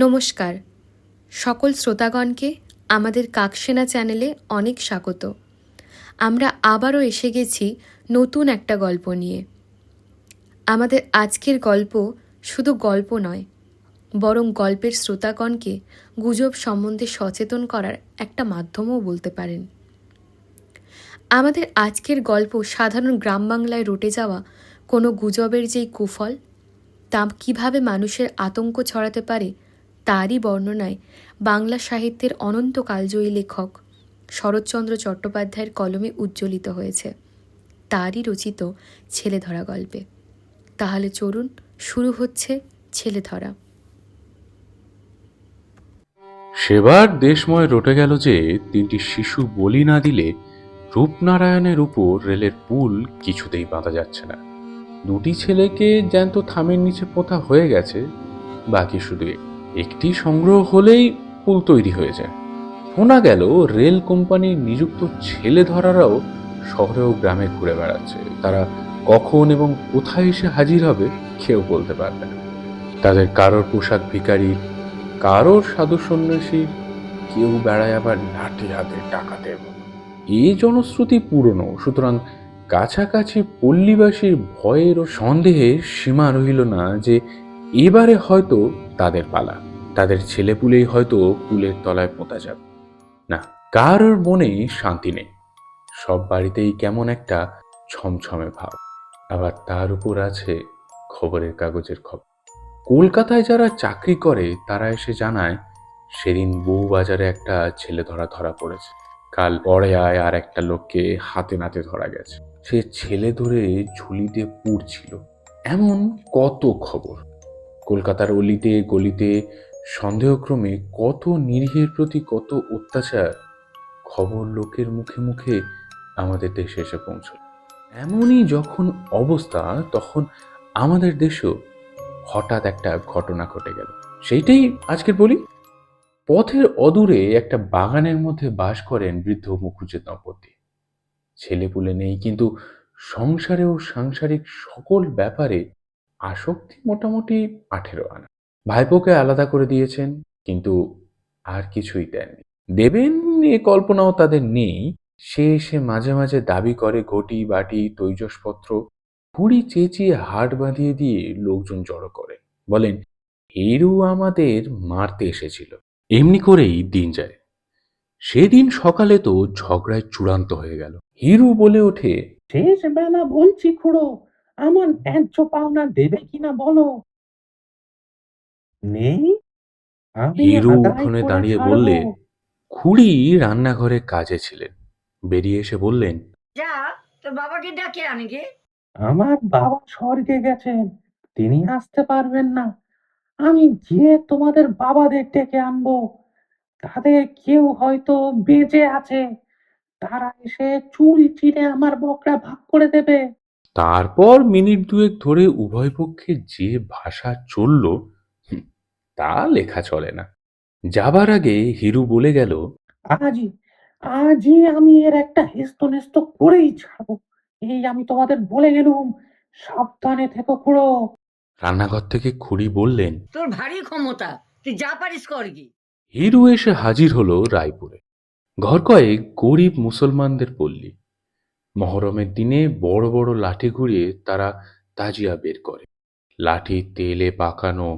নমস্কার। সকল শ্রোতাগণকে আমাদের কাকসেনা চ্যানেলে অনেক স্বাগত। আমরা আবারও এসে গেছি নতুন একটা গল্প নিয়ে। আমাদের আজকের গল্প শুধু গল্প নয়, বরং গল্পের শ্রোতাগণকে গুজব সম্বন্ধে সচেতন করার একটা মাধ্যমও বলতে পারেন। আমাদের আজকের গল্প সাধারণ গ্রাম বাংলায় রটে যাওয়া কোনো গুজবের যেই কুফল, তা কীভাবে মানুষের আতঙ্ক ছড়াতে পারে তারই বর্ণনায় বাংলা সাহিত্যের অনন্ত কালজয়ী লেখক শরৎচন্দ্র চট্টোপাধ্যায়ের কলমে উজ্জ্বলিত হয়েছে। তারই রচিত ছেলে ধরা গল্পে। তাহলে চলুন, শুরু হচ্ছে ছেলে ধরা। সেবার দেশময় রটে গেল যে তিনটি শিশু বলি না দিলে রূপনারায়ণের উপর রেলের পুল কিছুতেই বাঁধা যাচ্ছে না। দুটি ছেলেকে জ্যান্ত থামের নিচে পোতা হয়ে গেছে, বাকি শুধু একটি সংগ্রহ হলেই পুল তৈরি হয়ে যায়। শোনা গেল, রেল কোম্পানির নিযুক্ত ছেলে ধরারাও শহরে ও গ্রামে ঘুরে বেড়াচ্ছে। তারা কখন এবং কোথায় এসে হাজির হবে কেউ বলতে পারবে না। তাদের কারোর পোশাক ভিখারি, কারোর সাধু সন্ন্যাসী কেউ বেড়ায় আবার লাঠি হাতে টাকা দেব। এই জনশ্রুতি পুরনো, সুতরাং কাছাকাছি পল্লীবাসীর ভয়ের ও সন্দেহের সীমা রহিল না যে এবারে হয়তো তাদের পালা। তাদের ছেলেপুলেই হয়তো কুলের তলায় পোঁতা যাবে। না, কারোর মনে শান্তি নেই। সব বাড়িতেই কেমন একটা ছমছমে ভাব। আবার তার উপর আছে খবরের কাগজের খবর। কলকাতায় যারা চাকরি করে, তারা এসে জানায়, সেদিন বউ বাজারে একটা ছেলে ধরা ধরা পড়েছে। কাল পরে আয় আর একটা লোককে হাতে নাতে ধরা গেছে। সে ছেলে ধরে ঝুলিতে পুড়ছিল। এমন কত খবর? কলকাতার অলিতে, গলিতে, সন্দেহক্রমে কত নিরীহের প্রতি কত অত্যাচার, খবর লোকের মুখে মুখে আমাদের দেশে এসে পৌঁছল। এমনই যখন অবস্থা, তখন আমাদের দেশেও হঠাৎ একটা ঘটনা ঘটে গেল। সেইটাই আজকের বলি। পথের অদূরে একটা বাগানের মধ্যে বাস করেন বৃদ্ধ মুখুজ্জে দম্পতি। ছেলেপুলে নেই, কিন্তু সংসারে ও সাংসারিক সকল ব্যাপারে আসক্তি মোটামুটি আঠেরো আনা। ভাইপোকে আলাদা করে দিয়েছেন, কিন্তু আর কিছুই দেননি। দেবেন এ কল্পনাও তাদের নেই। সে এসে মাঝে মাঝে দাবি করে ঘটি, বাটি, তৈজসপত্র খুঁড়ি চেঁচিয়ে হাট বাঁধিয়ে দিয়ে লোকজন জড়ো করে। বলেন হিরু আমাদের মারতে এসেছিল। এমনি করেই দিন যায়। সেদিন সকালে তো ঝগড়ায় চূড়ান্ত হয়ে গেল। হিরু বলে ওঠে শেষ বেলা বলছি খুড়ো আমার ন্যায্য পাওনা দেবে কিনা বলো? নেই। আমি হিরু আদায় উঠোনে করে দাঁড়িয়ে ছাড়বো। বললে খুড়ি রান্নাঘরে কাজে ছিলেন। বেরিয়ে এসে বললেন যা তোর বাবাকে ডাকে আনি গে। আমার বাবা স্বর্গে গেছেন তিনি আসতে পারবেন না। আমি যে তোমাদের বাবাদের ডেকে আনব। তাদের কেউ হয়তো বেঁচে আছে। তারা এসে চুল চিরে আমার বকরা ভাগ করে দেবে। তারপর মিনিট দুয়েক ধরে উভয় পক্ষে যে ভাষা চলল তা লেখা চলে না। যাবার আগে হিরু বলে গেল আজই আজই আমি এর একটা হেস্ত নেস্ত করেই ছাড়বো। এই আমি তোমাদের বলে গেলুম সাবধানে থেকো খুড়ো। রান্নাঘর থেকে খুড়ি বললেন তোর ভারী ক্ষমতা তুই যা পারিস কর কি হিরু এসে হাজির হলো রায়পুরে। ঘর কয়েক গরিব মুসলমানদের পল্লী। মহরমের দিনে বড় বড় লাঠি ঘুরিয়ে তারা তাজিয়া বের করে। লাঠি, তেলে পাকানো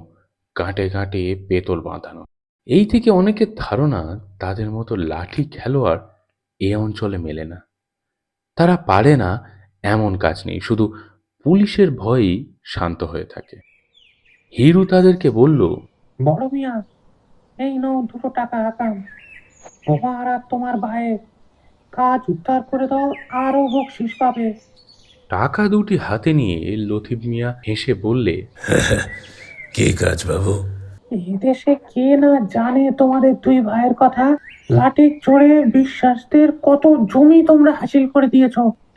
গাঁটে গাঁটে পেতল বাঁধানো। এই থেকে অনেকের ধারণা তাদের মতো লাঠি খেলোয়াড় এ অঞ্চলে মেলে না। তারা পারে না এমন কাজ নেই, শুধু পুলিশের ভয়েই শান্ত হয়ে থাকে। হিরু তাদেরকে বলল, বড় মিয়া, এই নাও দুটো টাকা আকাম। তোমার আর তোমার ভাইয়ের কাজ উদ্ধার করে দাও আরও বকশিস পাবে। টাকা দুটি হাতে নিয়ে লতিফ মিয়া হেসে বললে কে কাজ বাবু? এদেশে কে না জানে তোমাদের দুই ভাইয়ের কথা? লাঠির চড়ে বিশ্বাসদের কত জমি তোমরা হাসিল করে দিয়েছ?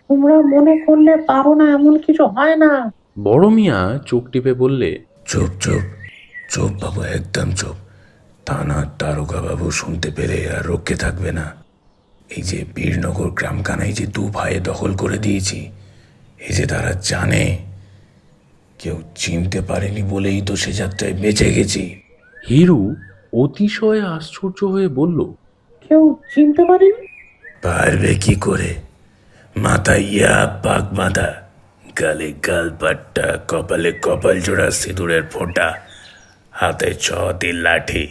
তোমরা মনে করলে পারো না এমন কিছু হয় না। বড় মিয়া চোখ টিপে বললে চুপ চুপ চুপ বাবু একদম চুপ। থানার দারোগা বাবু শুনতে পেরে আর রক্ষে থাকবে না। এই যে বীরনগর গ্রামখানায় যে দু ভাইয়ে দখল করে দিয়েছি এই যে তারা জানে কেউ চিনতে পারেনি বলেই তো সে যাত্রায় বেঁচে গেছি। হিরু অতিশয় আশ্চর্য হয়ে বলল কেউ চিনতে পারেনি? পারবে কি করে? মাথা ইয়া পাক বাঁধা গালে গাল পাট্টা কপালে কপাল জোড়া সিঁদুরের ফোঁটা হাতে ছটি লাঠি।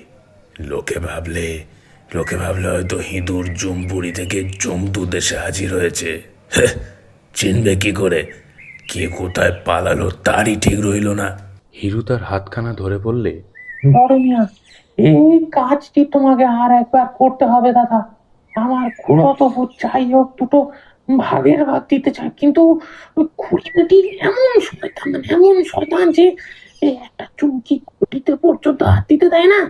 লোকে ভাবলে লোকে ভাবলে হয়তো হিঁদুর জম্বুরি থেকে জমদু দেশে হাজির হয়েছে। হ্যাঁ, চিনবে কি করে? কে কোথায় পালালো তারই ঠিক রইল না। হিরু তার হাতখানা ধরে বললে বড় মিয়া এই কাজটি তোমাকে আর একবার করতে হবে দাদা। আমার খুড়ো তো যাই হোক দুটো ভাগের ভাগ দিতে চায় কিন্তু ওই খুঁড়িনাটির এমন শয়তান এমন শয়তান যে একটা চুমকি কুটিতে পর্যন্ত হাত দিতে দেয় না।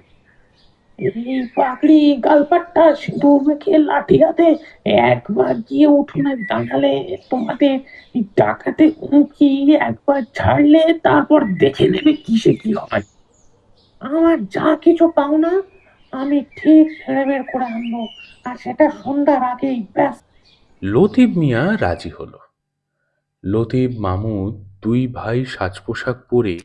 এই গালপাট্টা, সিঁদুর মেখে লাঠি হাতে একবার গিয়ে উঠোনে দাঁড়ালে তোমাদের ডাকাতে উঁকি একবার ছাড়লে তারপর দেখে নেবে কিসে কি হয়। আমার যা কিছু পাও না, আমি ঠিক ফেরে বের করে আনব, আর সেটা সন্ধ্যার আগেই, ব্যাস। লতিফ মিয়া রাজি হলো। লতিফ মামুদ দুই ভাই সাজ পোশাক পরে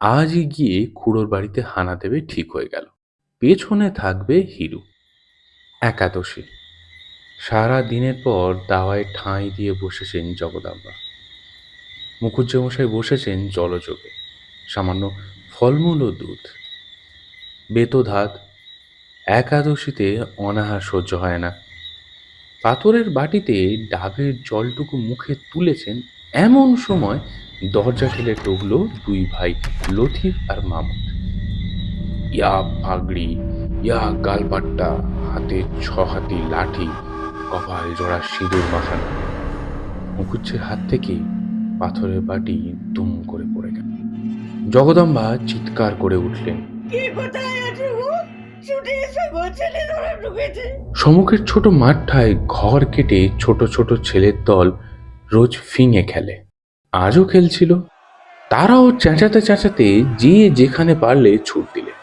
আজই গিয়ে খুড়োর বাড়িতে হানা দেবে ঠিক হয়ে গেল। পেছনে থাকবে হিরু, একাদশী। সারা দিনের পর দাওয়ায় ঠাঁই দিয়ে বসেছেন জগদাম্বা। মুখুজ্জমশাই বসেছেন জলযোগে, সামান্য ফলমূল ও দুধ। বেতধাত, একাদশীতে অনাহার সহ্য হয় না। পাথরের বাটিতে ডাবের জলটুকু মুখে তুলেছেন এমন সময় দরজা ঠেলে ঢুকলো দুই ভাই, লথিফ আর মামুদ। ইয়া পাগড়ি ইয়া গালপাট্টা হাতে ছ হাতি লাঠি কপাল জোড়া সিঁদুর মাখানো মুখুজ্জের হাত থেকে পাথরের বাটি দুম করে পড়ে গেল। জগদম্বা চিৎকার করে উঠলেন। সমুখের ছোট মাঠটায় ঘর কেটে ছোট ছোট ছেলের দল রোজ ফিঙে খেলে। আজও খেলছিল। তারাও চেঁচাতে চেঁচাতে যে যেখানে পারলে ছুট দিলে।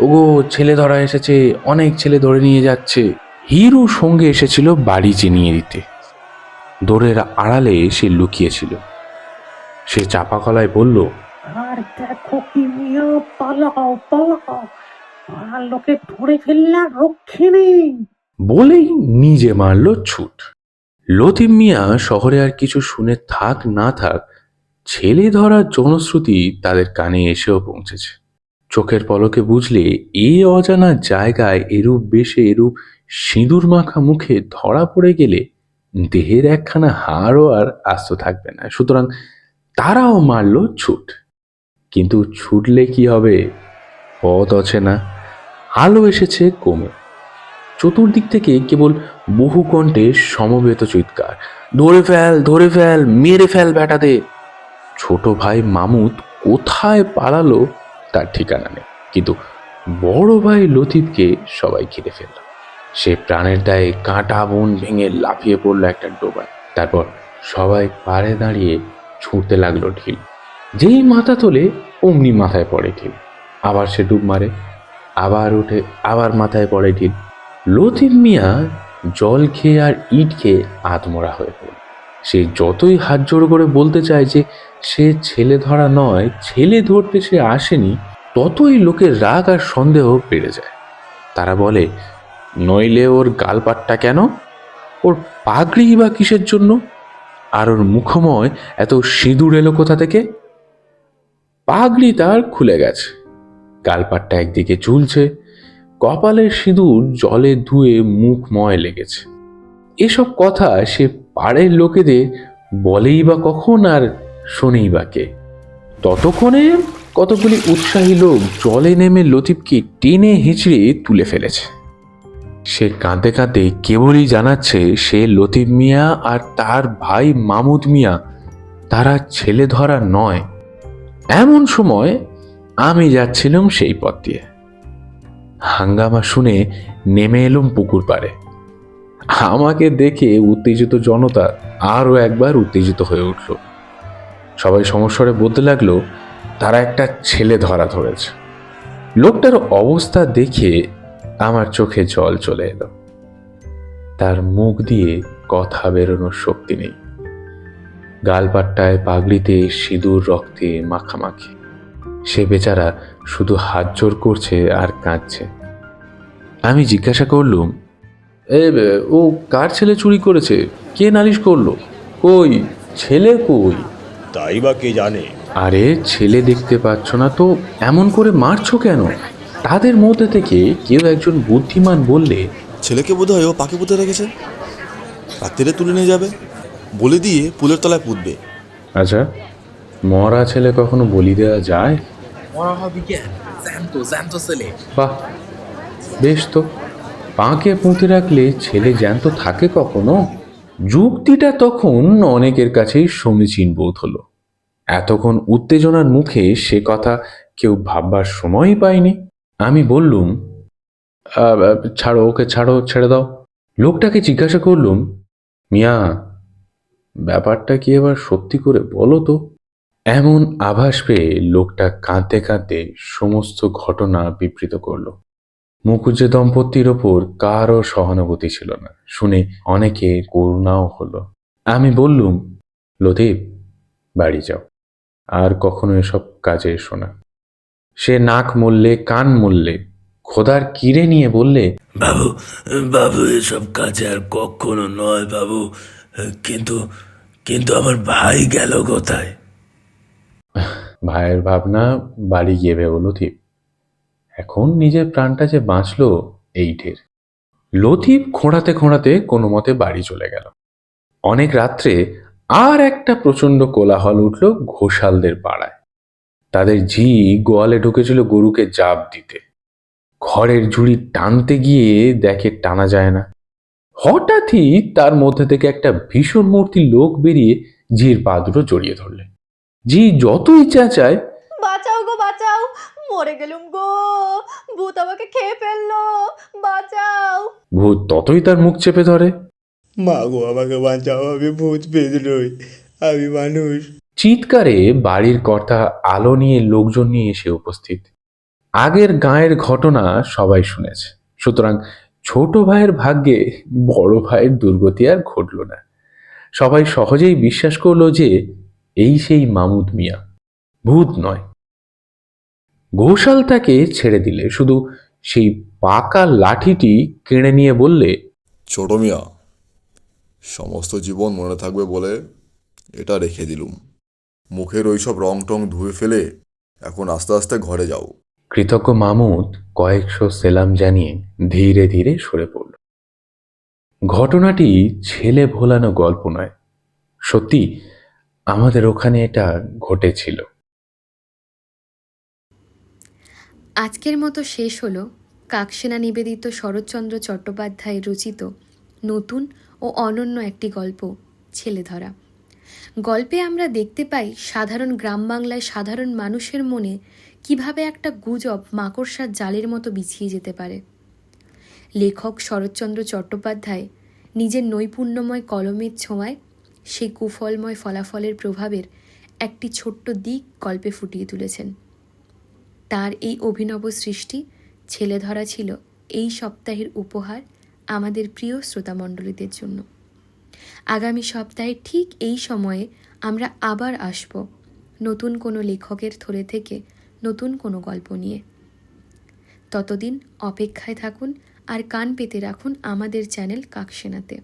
ওগো ছেলে ধরা এসেছে অনেক ছেলে ধরে নিয়ে যাচ্ছে। হিরু সঙ্গে এসেছিল বাড়ি চিনিয়ে দিতে। দোরের আড়ালে সে লুকিয়েছিল। সে চাপা গলায় বলল আর দেখো কি মিয়া পালাও পালাও। পাড়ার লোকে ধরে ফেললে রক্ষে নেই। বলেই নিজে মারল ছুট। লতিফ মিয়া শহরে আর কিছু শুনে থাক না থাক ছেলে ধরার জনশ্রুতি তাদের কানে এসেও পৌঁছেছে। চোখের পলকে বুঝলে এই অজানা জায়গায় এরূপ বেশে এরূপ সিঁদুর মাখা মুখে ধরা পড়ে গেলে দেহের একখানা হাড়ও আর আস্ত থাকবে না। সুতরাং তারাও মারল ছুট। কিন্তু ছুটলে কি হবে? পথ অচেনা, আলো এসেছে কমে। চতুর্দিক থেকে কেবল বহু কণ্ঠে সমবেত চিৎকার, ধরে ফেল ধরে ফেল, মেরে ফেল বেটাতে ছোট ভাই মামুদ কোথায় পালালো তার ঠিকানা নেই। কিন্তু বড় ভাই লতিফকে সবাই ঘিরে ফেলল। সে প্রাণের দায়ে কাঁটা বন ভেঙে লাফিয়ে পড়ল একটা ডোবায়। তারপর সবাই পাড়ে দাঁড়িয়ে ছুটতে লাগল ঢিল। যেই মাথা তোলে অমনি মাথায় পড়ে ঢিল। আবার সে ডুব মারে, আবার উঠে, আবার মাথায় পড়ে ঢিল। লতিফ মিয়া জল খেয়ে আর ইট খেয়ে আত্মরা হয়ে পড়ল। সে যতই হাত জোড় করে বলতে চায় যে সে ছেলে ধরা নয়, ছেলে ধরতে সে আসেনি, ততই লোকের রাগ আর সন্দেহ বেড়ে যায়। তারা বলে, নইলে ওর গালপাট্টা কেন? ওর পাগড়ি বা কিসের জন্য? আর ওর মুখময় এত সিঁদুর এলো কোথা থেকে? পাগড়ি তার খুলে গেছে। গালপাট্টা একদিকে ঝুলছে, কপালের সিঁদুর জলে ধুয়ে মুখময় লেগেছে। এসব কথা সে পাড়ের লোকেদের বলেই বা কখন আর শোনেই বা কে। ততক্ষণে কতগুলি উৎসাহী লোক জলে নেমে লতিফকে টেনে হিঁচড়ে তুলে ফেলেছে। সে কাঁদতে কাঁদতে কেবলই জানাচ্ছে সে লতিফ মিয়া আর তার ভাই মামুদ মিয়া, তারা ছেলে ধরা নয়। এমন সময় আমি যাচ্ছিলাম সেই পথ দিয়ে। হাঙ্গামা শুনে নেমে এলুম পুকুর পাড়ে। আমাকে দেখে উত্তেজিত জনতা আরও একবার উত্তেজিত হয়ে উঠল। সবাই সমস্বরে বলতে লাগল, তারা একটা ছেলে ধরা ধরেছে। লোকটার অবস্থা দেখে আমার চোখে জল চলে এলো। তার মুখ দিয়ে কথা বেরোনোর শক্তি নেই। গালপাট্টায় পাগড়িতে সিঁদুর রক্তে মাখামাখি। সে বেচারা শুধু হাত জোর করছে আর কাঁদছে। আমি জিজ্ঞাসা করলুম এ বে- ও কার ছেলে চুরি করেছে? কে নালিশ করল? কই? ছেলে কই? তাই বা কে জানে? আরে ছেলে দেখতে পাচ্ছ না তো? এমন করে মারছো কেন? তাদের মধ্যে থেকে কেউ একজন বুদ্ধিমান বললে ছেলেকে বোধ হয় ও পাকে পুঁতে রেখেছে? রাত্রিরে তুলে নিয়ে যাবে? বলে দিয়ে পুলের তলায় পুঁতবে। আচ্ছা মরা ছেলে কখনো বলি দেওয়া যায়? মরা হবে কেন জ্যান্ত জ্যান্ত ছেলে। বাহ বেশ তো। পাঁকে পুঁতে রাখলে ছেলে জ্যান্ত থাকে কখনো? যুক্তিটা তখন অনেকের কাছেই সমীচীন বোধ হলো। এতক্ষণ উত্তেজনার মুখে সে কথা কেউ ভাববার সময়ই পায়নি। আমি বললুম "আহ, আহ, ছাড়ো ওকে ছাড়ো ছেড়ে দাও। লোকটাকে জিজ্ঞাসা করলুম মিয়া ব্যাপারটা কি এবার সত্যি করে বলো তো? এমন আভাস পেয়ে লোকটা কাঁদতে কাঁদতে সমস্ত ঘটনা বিবৃত করল। মুখুজ্জে দম্পতির ওপর কারও সহানুভূতি ছিল না। শুনে অনেকের করুণাও হলো। আমি বললুম লতিফ বাড়ি যাও। আর কখনো এসব কাজে এসো না। সে নাক মরলে কান মরলে খোদার কিরে নিয়ে বললে বাবু বাবু এসব কাজে আর কখনো নয় বাবু। কিন্তু কিন্তু আমার ভাই গেল কোথায়? ভাইয়ের ভাবনা বাড়ি গিয়ে ভেবো লতিফ এখন নিজের প্রাণটা যে বাঁচলো এই ঢের লতিফ খোঁড়াতে খোঁড়াতে কোনো মতে বাড়ি চলে গেল। অনেক রাত্রে আর একটা প্রচণ্ড কোলাহল উঠল ঘোষালদের পাড়ায়। তাদের ঝি গোয়ালে ঢুকেছিল গরুকে জাপ দিতে। ঘরের ঝুড়ি টানতে গিয়ে দেখে টানা যায় না। হঠাৎই তার মধ্যে থেকে একটা ভীষণ মূর্তি লোক বেরিয়ে ঝির পা দুটো জড়িয়ে ধরলে। জি যতই চেঁচায় মরে গেলুম গো। ভূত আমাকে খেয়ে ফেলল। বাঁচাও। ভূত ততই তার মুখ চেপে ধরে। মা গো আমাকে বাঁচাও আমি ভূত নই আমি মানুষ। চিৎকারে বাড়ির কর্তা আলো নিয়ে লোকজন নিয়ে এসে উপস্থিত। আগের গাঁয়ের ঘটনা সবাই শুনেছে। সুতরাং ছোট ভাইয়ের ভাগ্যে বড় ভাইয়ের দুর্গতি আর ঘটল না। সবাই সহজেই বিশ্বাস করল যে এই সেই মামুদ মিয়া। ভূত নয়। ঘোষাল তাকে ছেড়ে দিলে শুধু সেই পাকা লাঠিটি কেড়ে নিয়ে বললে ছোট মিয়া সমস্ত জীবন মনে থাকবে বলে এটা রেখে দিলুম। মুখের ওইসব রং টং ধুয়ে ফেলে এখন আস্তে আস্তে ঘরে যাও। কৃতজ্ঞ মামুদ কয়েকশো সেলাম জানিয়ে ধীরে ধীরে সরে পড়ল। ঘটনাটি ছেলে ভোলানো গল্প নয়। সত্যি আমাদের ওখানে এটা ঘটেছিল। আজকের মতো শেষ হল কাকসেনা নিবেদিত শরৎচন্দ্র চট্টোপাধ্যায় রচিত নতুন ও অনন্য একটি গল্প ছেলে ধরা গল্পে আমরা দেখতে পাই সাধারণ গ্রাম বাংলায় সাধারণ মানুষের মনে কীভাবে একটা গুজব মাকড়সার জালের মতো বিছিয়ে যেতে পারে। লেখক শরৎচন্দ্র চট্টোপাধ্যায় নিজের নৈপুণ্যময় কলমের ছোঁয়ায় সেই কুফলময় ফলাফলের প্রভাবের একটি ছোট্ট দিক গল্পে ফুটিয়ে তুলেছেন। তার এই অভিনব সৃষ্টি ছেলে ধরা ছিল এই সপ্তাহের উপহার আমাদের প্রিয় শ্রোতামণ্ডলীদের জন্য। আগামী সপ্তাহে ঠিক এই সময়ে আমরা আবার আসব নতুন কোনো লেখকের থলে থেকে নতুন কোনো গল্প নিয়ে। ততদিন অপেক্ষায় থাকুন আর কান পেতে রাখুন আমাদের চ্যানেল কাকসেনাতে।